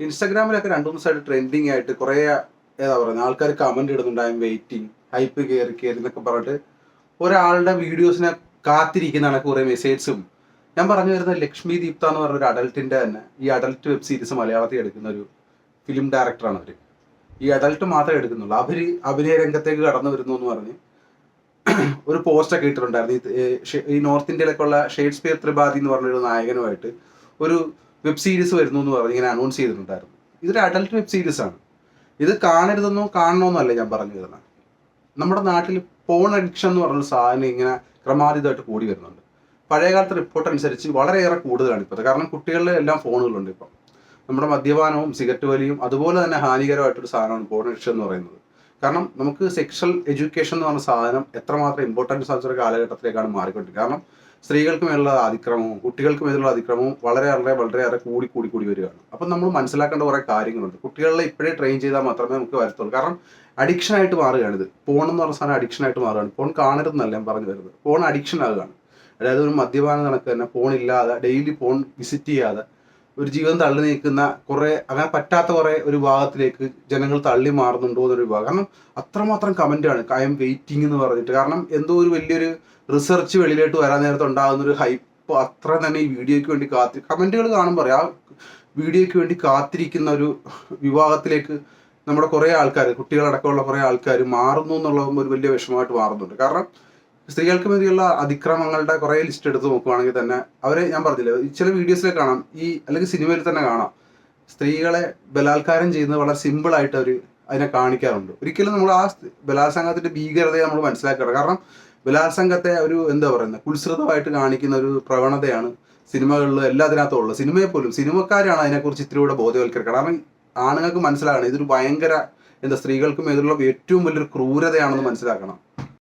ഇൻസ്റ്റാഗ്രാമിലൊക്കെ രണ്ടു മൂന്ന് side trending ആയിട്ട് കുറേ ഏതാ പറയുന്നത് ആൾക്കാർ കമന്റ് ഇടുന്നുണ്ടായും വെയിറ്റിംഗ് ഹൈപ്പ് കയറി കയറി എന്നൊക്കെ പറഞ്ഞിട്ട് ഒരാളുടെ വീഡിയോസിനെ കാത്തിരിക്കുന്നതാണ് കുറേ മെസ്സേജ്സും ഞാൻ പറഞ്ഞു വരുന്നത് ലക്ഷ്മി ദീപ്ത എന്ന് പറഞ്ഞ ഒരു അഡൽട്ടിന്റെ തന്നെ ഈ അഡൽട്ട് വെബ് സീരീസ് മലയാളത്തിൽ എടുക്കുന്ന ഒരു ഫിലിം ഡയറക്ടറാണ് അവർ ഈ അഡൽട്ട് മാത്രമേ എടുക്കുന്നുള്ളൂ. അവർ അഭിനയ രംഗത്തേക്ക് കടന്നു വരുന്നു എന്ന് പറഞ്ഞ് ഒരു പോസ്റ്റൊക്കെ ഇട്ടിട്ടുണ്ടായിരുന്നു. ഈ, നോർത്ത് ഇന്ത്യയിലൊക്കെ ഉള്ള ഷേക്സ്പിയർ ത്രിപാഠി എന്ന് പറഞ്ഞൊരു നായകനുമായിട്ട് ഒരു വെബ് സീരീസ് വരുന്നു എന്ന് പറഞ്ഞ് ഇങ്ങനെ അനൗൺസ് ചെയ്തിട്ടുണ്ടായിരുന്നു. ഇതൊരു അഡൽട്ട് വെബ് സീരീസ് ആണ്. ഇത് കാണരുതെന്നോ കാണണമെന്നല്ല ഞാൻ പറഞ്ഞു വരുന്നത് നമ്മുടെ നാട്ടിൽ പോൺ അഡിക്ഷൻ എന്ന് പറഞ്ഞ സാധനം ഇങ്ങനെ ക്രമാതീതമായിട്ട് കൂടി വരുന്നുണ്ട്. പഴയകാലത്തെ റിപ്പോർട്ട് അനുസരിച്ച് വളരെയേറെ കൂടുതലാണ് ഇപ്പോൾ കാരണം കുട്ടികളിൽ എല്ലാം ഫോണുകളുണ്ട് ഇപ്പം. നമ്മുടെ മദ്യപാനവും സിഗരറ്റ് വലിയും അതുപോലെ തന്നെ ഹാനികരമായിട്ടൊരു സാധനമാണ് പോൺ അഡിക്ഷൻ എന്ന് പറയുന്നത്. കാരണം നമുക്ക് സെക്ഷൽ എഡ്യൂക്കേഷൻ എന്ന് പറഞ്ഞ സാധനം എത്രമാത്രം ഇമ്പോർട്ടൻസ് ഒരു കാലഘട്ടത്തിലേക്കാണ് മാറിക്കൊണ്ടിരിക്കുന്നത്. കാരണം സ്ത്രീകൾക്ക് മേലുള്ള അതിക്രമവും കുട്ടികൾക്ക് മേലുള്ള അതിക്രമവും വളരെ വളരെ വളരെയേറെ കൂടി കൂടി കൂടി വരികയാണ്. അപ്പം നമ്മൾ മനസ്സിലാക്കേണ്ട കുറേ കാര്യങ്ങളുണ്ട്. കുട്ടികളെ ഇപ്പോഴേ ട്രെയിൻ ചെയ്താൽ മാത്രമേ നമുക്ക് വരത്തുള്ളൂ. കാരണം അഡിക്ഷൻ ആയിട്ട് മാറുകയാണ് ഇത്. ഫോൺ എന്ന് പറഞ്ഞ സാധനം അഡിക്ഷൻ ആയിട്ട് മാറുകയാണ്. ഫോൺ കാണരുതെന്നല്ല ഞാൻ പറഞ്ഞു വരുന്നത്. ഫോൺ അഡിക്ഷൻ ആകുകയാണ്. അതായത് ഒരു മദ്യപാനം കണക്ക് തന്നെ ഫോൺ ഇല്ലാതെ ഡെയിലി ഫോൺ വിസിറ്റ് ചെയ്യാതെ ഒരു ജീവിതം തള്ളി നീക്കുന്ന കുറെ അങ്ങനെ പറ്റാത്ത കുറെ ഒരു വിഭാഗത്തിലേക്ക് ജനങ്ങൾ തള്ളി മാറുന്നുണ്ടോ എന്നൊരു വിഭാഗം. കാരണം അത്രമാത്രം കമന്റാണ് ഐ എം വെയിറ്റിംഗ് എന്ന് പറഞ്ഞിട്ട്. കാരണം എന്തോ ഒരു വലിയൊരു റിസർച്ച് വെളിയിലോട്ട് വരാൻ നേരത്തെ ഉണ്ടാകുന്ന ഒരു ഹൈപ്പ് അത്ര തന്നെ ഈ വീഡിയോയ്ക്ക് വേണ്ടി കാത്തി കമന്റുകൾ കാണുമ്പോൾ ആ വീഡിയോയ്ക്ക് വേണ്ടി കാത്തിരിക്കുന്ന ഒരു വിഭാഗത്തിലേക്ക് നമ്മുടെ കുറേ ആൾക്കാർ കുട്ടികളടക്കമുള്ള കുറേ ആൾക്കാർ മാറുന്നു എന്നുള്ള ഒരു വലിയ വിഷമമായിട്ട് മാറുന്നുണ്ട്. കാരണം സ്ത്രീകൾക്ക് വേണ്ടിയുള്ള അതിക്രമങ്ങളുടെ കുറേ ലിസ്റ്റ് എടുത്ത് നോക്കുവാണെങ്കിൽ തന്നെ അവരെ ഞാൻ പറഞ്ഞില്ല ചില വീഡിയോസിൽ കാണാം ഈ അല്ലെങ്കിൽ സിനിമയിൽ തന്നെ കാണാം സ്ത്രീകളെ ബലാത്കാരം ചെയ്യുന്നത് വളരെ സിമ്പിളായിട്ട് അവർ അതിനെ കാണിക്കാറുണ്ട്. ഒരിക്കലും നമ്മൾ ആ ബലാത്സംഗത്തിന്റെ ഭീകരതയെ നമ്മൾ മനസ്സിലാക്കണം കാരണം ബലാത്സംഗത്തെ ഒരു എന്താ പറയുന്നത് കുത്സൃതമായിട്ട് കാണിക്കുന്ന ഒരു പ്രവണതയാണ് സിനിമകളിലും എല്ലാത്തിനകത്തും ഉള്ളത് സിനിമയെ പോലും സിനിമക്കാരാണ് അതിനെക്കുറിച്ച് ഇത്തിരിയൂടെ ബോധവൽക്കരിക്കുക കാരണം ആണുങ്ങൾക്ക് മനസ്സിലാകണം ഇതൊരു ഭയങ്കര എന്താ സ്ത്രീകൾക്കും എതിരുള്ള ഏറ്റവും വലിയൊരു ക്രൂരതയാണെന്ന് മനസ്സിലാക്കണം.